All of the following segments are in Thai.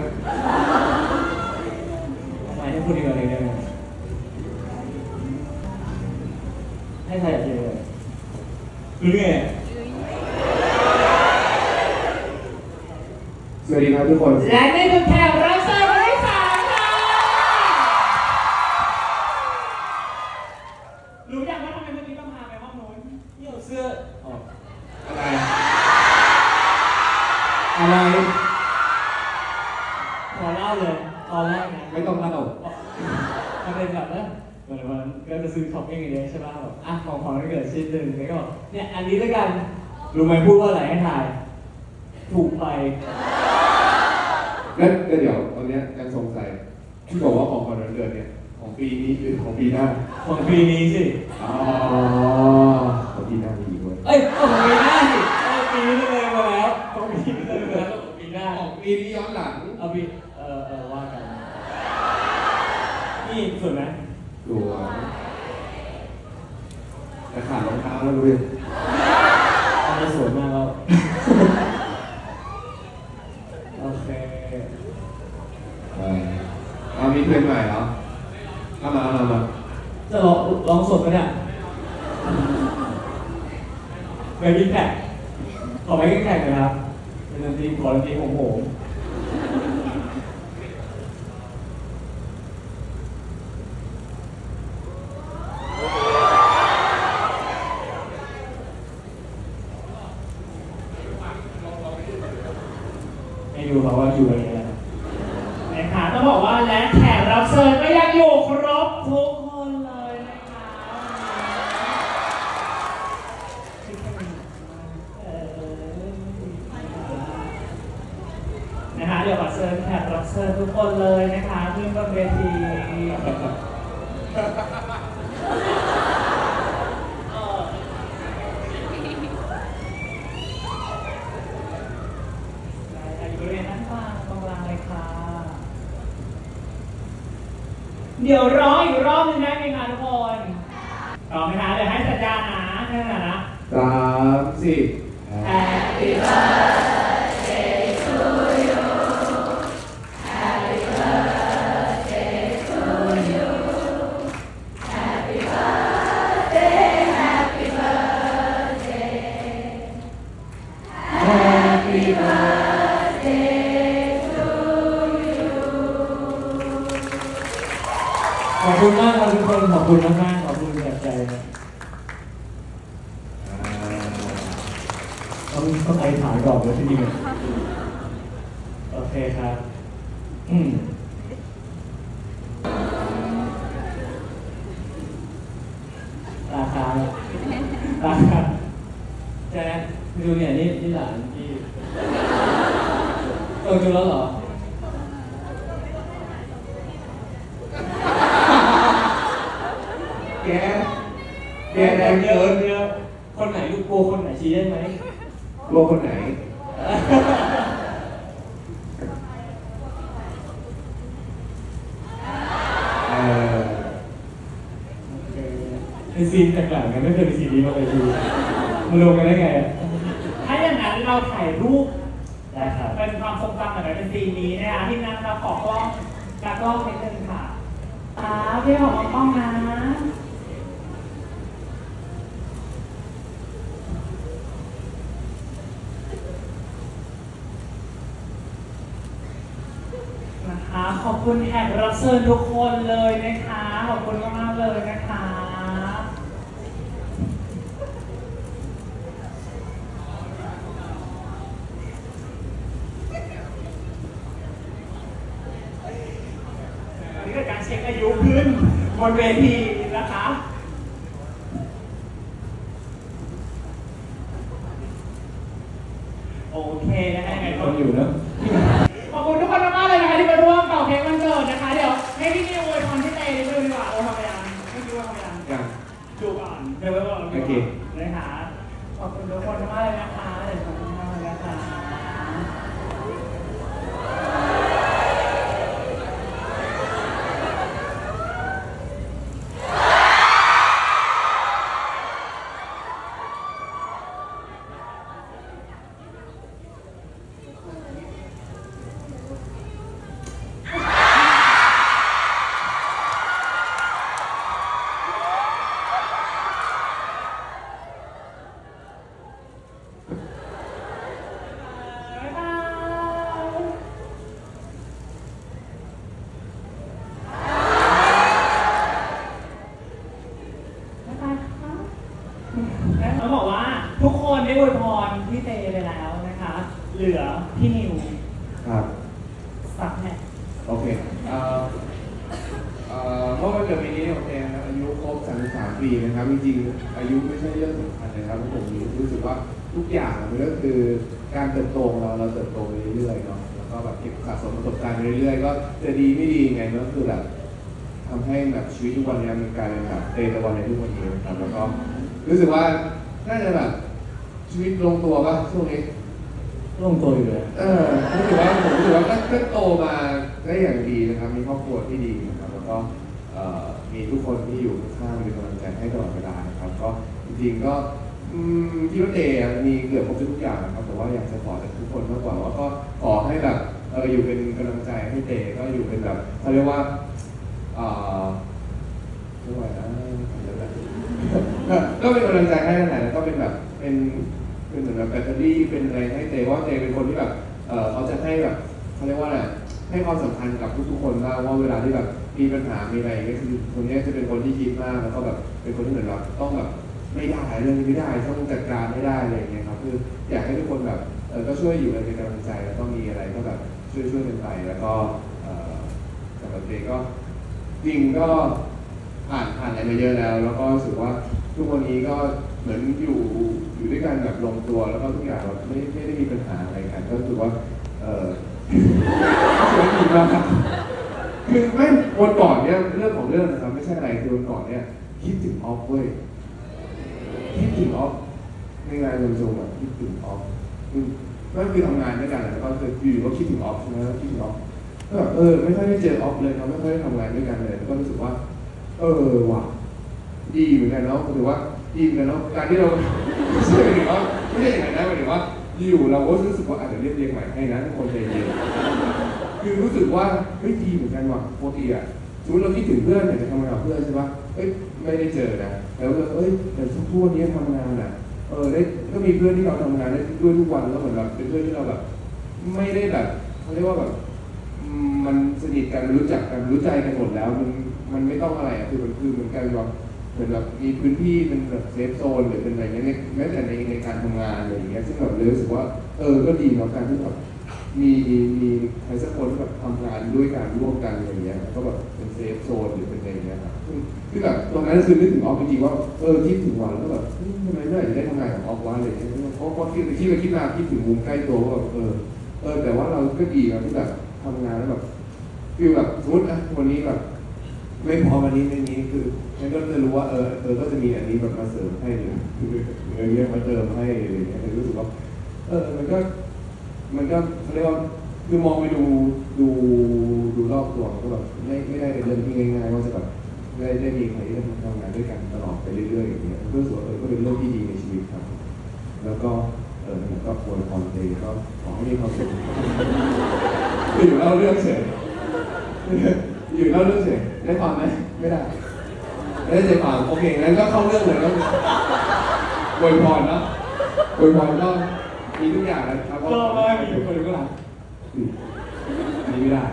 เลือกซื้อนะทำไมให้พูดดีกว่าเลยได้ไหมให้ใครอยากเจอเลยหรือไงสวัสดีครับทุกคน และนี่คือแขกรับ มือนวันก็จะซื้อของเองอย่างเงี้ยใช่ป่ะแบบอะของของที่เกิดชิ้นหนึ่งแล้วก็บอกเนี่ยอันนี้ด้วยกันรู้ไหมพูดว่าอะไรให้ทาย ถูกไปแล้วแล้วเดี๋ยวตอนเนี้ยยังสงสัยที่บอกว่าของขวัญวันเกิดเนี่ยของปีนี้หรือของปีหน้าของปีนี้สิอ๋อของปีหน้ามีอีกด้วยเอ้ยของปีหน้าสิเออปีนี้เลยมาแล้วของปีนี้เลยมาแล้วของปีหน้าของปีนี้ย้อนหลังเอาปีเออเออว่ากันสวยไหม สวยแต่ ขาดรองเท้าแล้วดูดิอันนี้สวยมากแล้วโอเคเออเอามีเพลงใหม่เหรอเอามาเอามามาจะลองลองสดกันเนี่ยเบบี้แพ็คขอไปแข่งๆหนะครับเป็นดนตรีขอดนตรีโหมโหม ให้ดูเขาว่าอยู่อะไรกันนะครับนะคะต้องบอกว่าและแขกรับเชิญก็ยังอยู่ครบทุกคนเลยนะคะเออนะคะเดี๋ยวขอเชิญแขกรับเชิญทุกคนเลยนะคะขึ้นบนเวทีเออได้ค่ะอยู่บริเวณด้านกลางตรงกลางเลยค่ะ เดี๋ยวร้องอีกรอบนึงได้ไหมคะทุกคนพร้อมไหมคะเดี๋ยวให้สัญญาณนะนั่นั้นนะ สามสี่ Happy birthday คนขอบคุณมากๆขอบคุณจากใจต้องต้องไอถ่ายก่อนเลยที่นี่เนี่ยโอเคครับ อืมราคาราคาใช่ดูเนี่ยนี่นี่หลานที่โตจุแล้วเหรอ แกแกแรงเกินเยอะคนไหนลูกโกคนไหนชี้ได้ไหมโลกคนไหน เออเป็นซีนแตกต่างกันไม่เคยมีซีนนี้มาเลยดูมันรวมกันได้ไงอะถ้าอย่างนั้นเราถ่ายรูป ได้ครับ เป็นความทรงจำหน่อยเป็นซีนนี้นะคะที่นั้นเราขอกล้องตากล้องนิดนึงค่ะตาพี่ขอกล้องนะนะคะ ขอบคุณแขกรับเชิญทุกคนเลยนะคะ ขอบคุณมากๆเลยนะคะนนี้ก็การเช็คอายุขึ้นบนเวทีนะคะ โอเคนะคะยังไง ค ก็ นอยู่เนอะ ขอบคุณทุกคนมากๆเลยนะคะที่มาร่วมเป่าเค้กวันเกิดนะคะ เดี๋ยวให้พี่นิวอวยพรพี่เต้นิดนึงดีกว่าโอ้ทำไปยังไม่คิดว่าทำไปยัง ยัง ดูก่อนเดี๋ยวไว้ก่อ นะคะขอบคุณทุกคนมากเลยนะคะบ๊ายบายบ๊ายบายค่ะแล้วบอกว่าทุกคนได้อวยพรพี่เตไปแล้วนะคะ เหลือพี่นิว ครับ สักแน่ โอเค เอ่อ เอ่อเมื่อวันเกิดปีนี้ของเองนะครับอายุครบ 33 ปีนะครับ จริงๆ อายุไม่ใช่เรื่องสำคัญเลยครับเพราะผมรู้สึกว่าทุกอย่างมันก็คือการเติบโตของเรา เราเติบโตไป เรื่อยๆเนาะแล้วก็แบบเก็บสะสมประสบการณ์ไปเรื่อยๆก็จะดีไม่ดีไงมันก็คือแบบทำให้แบบชีวิตทุกวันเนี้มันกลายเป็นแบบเตตะวันในทุกวันนี้นะครับแล้วก็รู้สึกว่าน่าจะแบบชีวิตลงตัวป่ะช่วงนี้ลงตัวอยู่เลยเออรู้สึกว่าผมรู้สึกว่าก็โตมาได้อย่างดีนะครับ มีครอบครัวที่ดีนะครับแล้วก็มีทุกคนที่อยู่ข้างๆมีกำลังใจให้ตลอดเวลานะครับ ก็จริงๆก็ อืมพี่ว่าเตะมีเกือบครบทุกอย่างครับแต่ว่าอยากจะขอจากทุกคนมากกว่าว่าก็ขอให้แบบเอออยู่เป็นกำลังใจให้เตก็อยู่เป็นแบบเขาเรียกว่าเอ่อเรียกว่าอะไรนะเดี๋ยวนะก็ก็เป็นกำลังใจให้นั่นแหละแล้วก็เป็นแบบเป็นเป็นเหมือนแบบแบตเตอรี่เป็นอะไรให้เตว่าเตเป็นคนที่แบบเออเขาจะให้แบบเขาเรียกว่าอะไรให้ความสำคัญกับทุกๆคนมากว่าเวลาที่แบบมีปัญหามีอะไรอย่างเงี้ยคือคนนี้จะเป็นคนที่คิดมากแล้วก็แบบเป็นคนที่เหมือนแบบต้องแบบ ไม่ได้เรื่องนี้ไม่ได้ต้องจัดการไม่ได้อะไรอย่างเงี้ยครับคืออยากให้ทุกคนแบบเออก็ช่วยอยู่กันเป็นกำลังใจแล้วก็มีอะไรก็แบบช่วยช่วยๆกันไปแล้วก็เออสำหรับเตก็จริงก็ผ่านผ่านอะไรมาเยอะแล้ว แล้วก็รู้สึกว่าทุกวันนี้ก็เหมือนอยู่อยู่ด้วยกันแบบลงตัวแล้วก็ทุกอย่างแบบไม่ไม่ได้มีปัญหาอะไรกันก็รู้สึกว่าเออสวยดีมากคือไม่วันก่อนเนี่ยเรื่องของเรื่องนะครับไม่ใช่อะไรคือวันก่อนเนี่ยคิดถึงออฟเว้ย คิดถึงออฟในงานประชุมอะคิดถึงออฟก็คือทำงานด้วยกันแล้วก็คืออยู่ก็คิดถึงออฟใช่ไหมแล้วคิดถึงออฟก็แบบเออไม่ค่อยได้เจอออฟเลยเราไม่ค่อยได้ทำงานด้วยกันเลยแล้วก็รู้สึกว่า เออว่ะดีเหมือนกันเนาะถือว่าดีเหมือนกันเนาะการที่เราไม่ใช่หมายถึงว่าไม่ใช่อย่างนั้นนะหมายถึงว่าอยู่เราก็รู้สึกว่าอาจจะเรียบเรียงใหม่ให้นะทุกคนใจเย็นคือรู้สึกว่าเฮ้ยดีเหมือนกันว่ะปกติอะ สมมติเราคิดถึงเพื่อนอยากจะทำงานกับเพื่อนใช่ปะเอ้ยไม่ได้เจอนะแล้วก็เอ้ยแต่ทุกวันนี้ทำงานอะเออได้ก็มีเพื่อนที่เราทำงานได้ด้วยทุกวันแล้วเหมือนแบบเป็นเพื่อนที่เราแบบไม่ได้แบบเขาเรียกว่าแบบมันสนิทกันรู้จักกันรู้ใจกันหมดแล้วมันมันไม่ต้องอะไรอะคือมันคือเหมือนกันว่าเหมือนแบบมีพื้นที่เป็นแบบเซฟโซนหรือเป็นอะไรเงี้ยแม้แต่ในในการทำงานอะไรอย่างเงี้ยซึ่งแบบเลยรู้สึกว่าเออก็ดีเนาะการที่แบบ มีมีใครสักคนที่แบบทำงานด้วยกันร่วมกันอะไรเงี้ยก็แบบเป็นเซฟโซนหรือเป็นอะไรเงี้ยครับคือแบบตรงนั้นคือนึกถึงออฟจริงๆว่าเออคิดถึงวันแล้วแบบเฮ้ยทำไมไม่อยากได้ทำงานกับออฟวะอะไรเงี้ยเพราะเพราคิดคิดไปคิดมาคิดถึงมุมใกล้ตัวว่าเออเออแต่ว่าเราก็ดีนะที่แบบทำงานแล้วแบบฟิลแบบสมมติอะวันนี้แบบไม่พอวันนี้ไม่นี้คือฉันก็จะรู้ว่าเออเออก็จะมีอันนี้แบบมาเสริมให้หรือหรือหรืออะไรเงี้ยมาเติมให้อะไรเงี้ยรู้สึกว่าเออมันก็ มันก็เขาเรียกว่าคือมองไปดูดูดูรอบตัวมันก็แบบไม่ไม่ได้เป็นเรื่องที่ง่ายๆว่าจะแบบได้ได้มีใครที่ทำงานด้วยกันตลอดไปเรื่อยๆอย่างเงี้ยก็รู้สึกว่าเออก็เป็นเรื่องที่ดีในชีวิตครับ แล้วก็เออผมก็ควรพรเดย์ก็ขอให้มีความสุขอยู่เล่าเรื่องเฉยอยู่เล่าเรื่องเฉยได้ความไหมไม่ได้ได้ใจความโอเคงั้นก็เข้าเรื่องเลยก็อวยพรเนาะอวยพรก็ มีทุกอย่างนะครับก็ไม่มีคนก็หลังอืมอันนี้ไม่ได้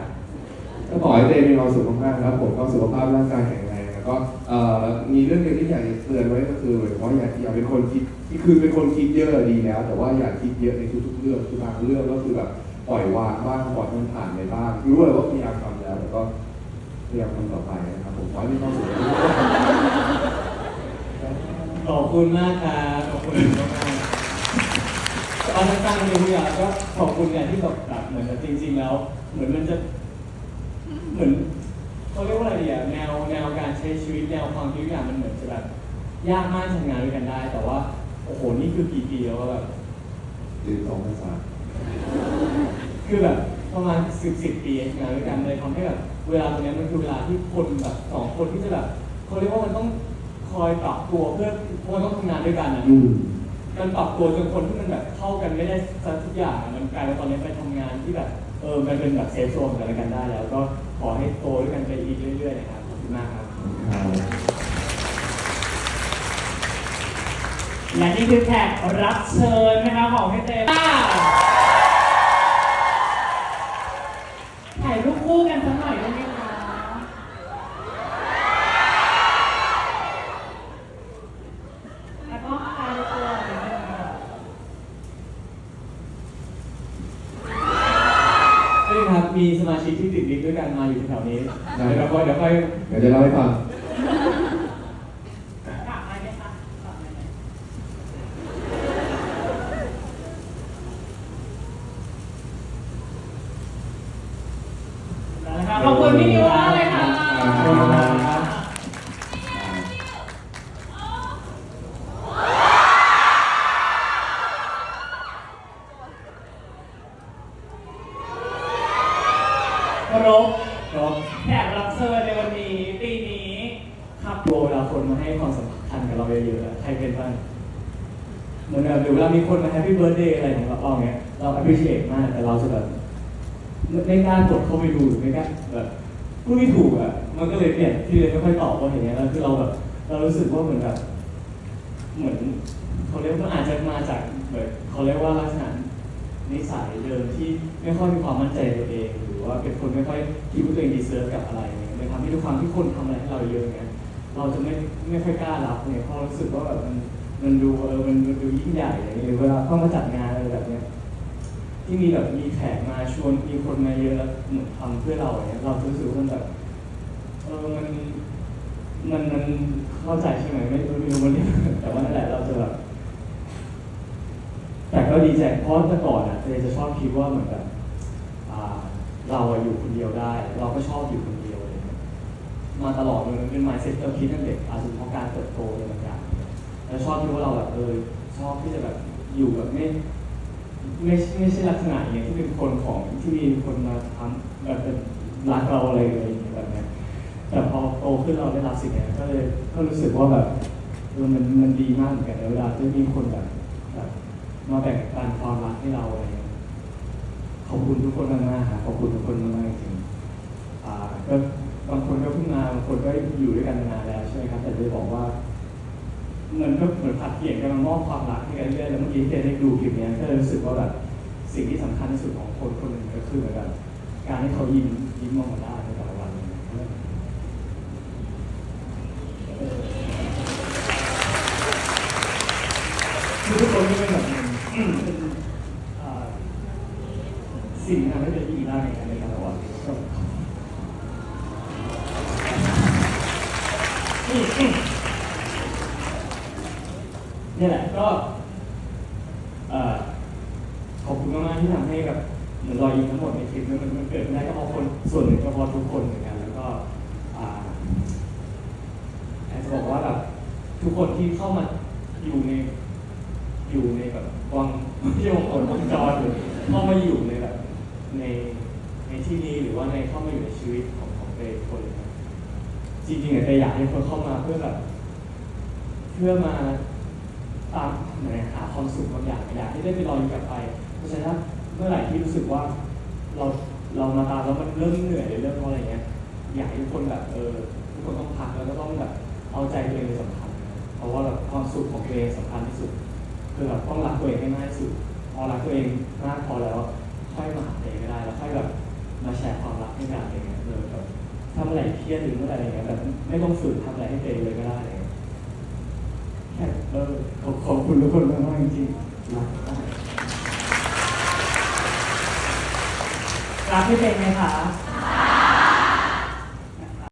ก็ขอให้เดย์มีความสุขมากๆครับผมก็สุขภาพร่างกายแข็งแรงแล้วก็เอ่อมีเรื่องเดียวที่อยากจะเตือนไว้ก็คือหมายถึงว่าอย่าอย่าเป็นคนคิดคือเป็นคนคิดเยอะดีแล้ว แต่ว่าอย่าคิดเยอะในทุกๆเรื่องคือบางเรื่องก็คือแบบปล่อยวางบ้างปล่อยมันผ่านไปบ้างรู้เลยว่าพยายามทำแล้วแต่ก็พยายามทำต่อไปนะครับผมขอให้มีความสุขขอบคุณมากครับขอบคุณมากๆ ตอนนั้นตั้งเลยทุกอย่างก็ขอบคุณอย่างที่แบบแบบเหมือนกับจริง ๆ แล้ว เหมือนมันจะ เหมือนเขาเรียกว่าอะไรดีอะแนวแนวการใช้ชีวิตแนวความคิดทุกอย่างมันเหมือนจะแบบยากมากทำงานด้วยกันได้ แต่ว่าโอ้โหนี่คือกี่ปีแล้วว่าแบบดื่มสองภาษาคือแบบประมาณสิบสิบปีงานด้วยกันเลยทำให้แบบเวลาตรงนี้มันคือเวลาที่คนแบบสองคนที่จะแบบเขาเรียกว่ามันต้องคอยปรับตัวเพื่อเพราะมันต้องทำงานด้วยกันนะอื มันปรับตัวจนคนที่มันแบบเข้ากันไม่ได้สักทุกอย่างมันกลายเป็นตอนนี้ไปทำงานที่แบบเออมันเป็นแบบเซฟโซนกันและกันได้แล้ว ก็ขอให้โตด้วยกันไปอีกเรื่อยๆนะครับขอบคุณมากครับ และนี่คือแขกรับเชิญนะคะของพี่เต้ถ่ายรูปคู่กันสักหน่อยได้ไหมคะแล้วก็พาตัวหน่อยนะคะ เอ้ยครับ มีสมาชิกที่ติดลิฟต์ด้วยกันมาอยู่แถวนี้ ได้ เดี๋ยวค่อยเดี๋ยวค่อย เดี๋ยวจะเล่าให้ฟัง กลับมาไหมคะกลับมาไหมเอาละครับขอบคุณพี่นิวมากเลยค่ะ ขอบคุณครับ ครบ ก็ แขกรับเชิญในวันนี้ปีนี้ครับ กลัวเวลาคนมาให้ความสำคัญกับเราเยอะๆอะใครเป็นบ้างเห มีคนมาแฮปปี้เบิร์ดเดย์อะไรของเราเงี้ยเรา appreciate มากแต่เราจะแบบไม่กล้ากดเข้าไปดูหรือไม่กล้าแบบพูดไม่ถูกอะมันก็เลยเนี่ยที่เลยไม่ค่อยตอบว่าอย่างเงี้ยแล้วคือเราแบบเรารู้สึกว่าเหมือนแบบเหมือนเขาเรียกว่าอาจจะมาจากแบบเขาเรียกว่าลักษณะนิสัยเดิมที่ไม่ค่อยมีความมั่นใจตัวเอง หรือว่าเป็นคนไม่ค่อยคิดว่าตัวเองดีเซิร์ฟกับอะไรเนี่ยเลยทำให้ทุกครั้งที่คนทำอะไรให้เราเยอะเนี่ยเราจะไม่ไม่ค่อยกล้ารับเนี่ยเพราะรู้สึกว่าแบบมัน มันดูเออมันมันดูยิ่งใหญ่อย่างเงี้ยหรือเวลาเข้ามาจัดงานอะไรแบบเนี้ยที่มีแบบมีแขกมาชวนมีคนมาเยอะแล้วเหมือนทำเพื่อเราอย่างเงี้ยเรารู้สึกว่ามันแบบเออมันมันมันเข้าใจใช่ไหมไม่ไม่รู้มันเรียกแต่ว่านั่นแหละเราจะแบบแต่ก็ดีใจเพราะแต่ก่อนอะเจจะชอบคิดว่าเหมือนแบบอ่าเราอะอยู่คนเดียวได้ เราก็ชอบอยู่คนเดียวเงี้ยมาตลอดเลยมันเป็น mindset เราคิดตั้งแต่เด็กอาจจะเพราะการเติบโตอะไรบางอย่าง แล้วชอบที่ว่าเราแบบเออชอบที่จะแบบอยู่แบบไม่ไม่ไม่ใช่ลักษณะอย่างที่เป็นคนของที่มีคนมาทำแบบเป็นรักเราอะไรอะไรอย่างเงี้ยแบบเนี้ยแต่พอโตขึ้นเราได้รับสิ่งเนี้ยก็เลยก็รู้สึกว่าแบบเออมันมันดีมากเหมือนกันเวลาที่มีคนแบบแบบมาแบ่งปันความรักให้เราอะไรเงี้ยขอบคุณทุกคนมากๆครับขอบคุณทุกคนมากๆจริงๆอ่าก็บางคนก็เพิ่งมาบางคนก็อยู่ด้วยกันมานานแล้วใช่ไหมครับ แต่จะบอกว่า มันก็เหมือนผัดเปลี่ยนกันมามอบความรักให้กันเรื่อยๆแล้วเมื่อกี้เจได้ดูคลิปเนี้ยก็เลยรู้สึกว่าแบบสิ่งที่สำคัญที่สุดของคนคนหนึ่งก็คือแบบการที่เขายิ้มยิ้มมองมาได้ ที่ทำให้แบบเหมือนรอยยิ้มทั้งหมดในคลิปนี้นมันเกิดได้ก็เพราะคนส่วนหนึ่งก็เพราะทุกคนเหมือนกันแล้วก็อาอาจจะบอกว่าแบบทุกคนที่เข้ามาอยู่ใน อยู่ในแบบวังที่วงกลวงจรหรือเข้ามาอยู่ในแบบในในที่นี้หรือว่าในเข้ามาอยู่ในชีวิตของของเตยคนนะจริงๆอะเตยอยากให้คนเข้ามาเพื่อแบบเพื่อมาตามหาความสุขบางอย่างอยากให้ได้ไปลอยกับ สึกว่าเราเรามาตามแล้วมันเริ่มเหนื่อยหรือเริ่มอะไรเงี้ยอยากให้ทุกคนแบบเออทุกคนต้องพักแล้วก็ต้องแบบเอาใจตัวเองเป็นสำคัญเพราะว่าแบบความสุขของตัวเองสำคัญที่สุดคือแบบต้องรักตัวเองให้มากที่สุดพอรักตัวเองมากพอแล้วค่อยมาหาตัวเองก็ได้แล้วค่อยแบบมาแชร์ความรักให้กันอะไรเงี้ยเออแบบถ้าเมื่อไรเครียดหรือเมื่อไหร่อะไรเงี้ยแบบไม่ต้องฝืนทำอะไรให้ตัวเองเลยก็ได้เงี้ยแค่เออขอบคุณทุกคนมากจริงๆรัก รักพี่เป็นไหมคะ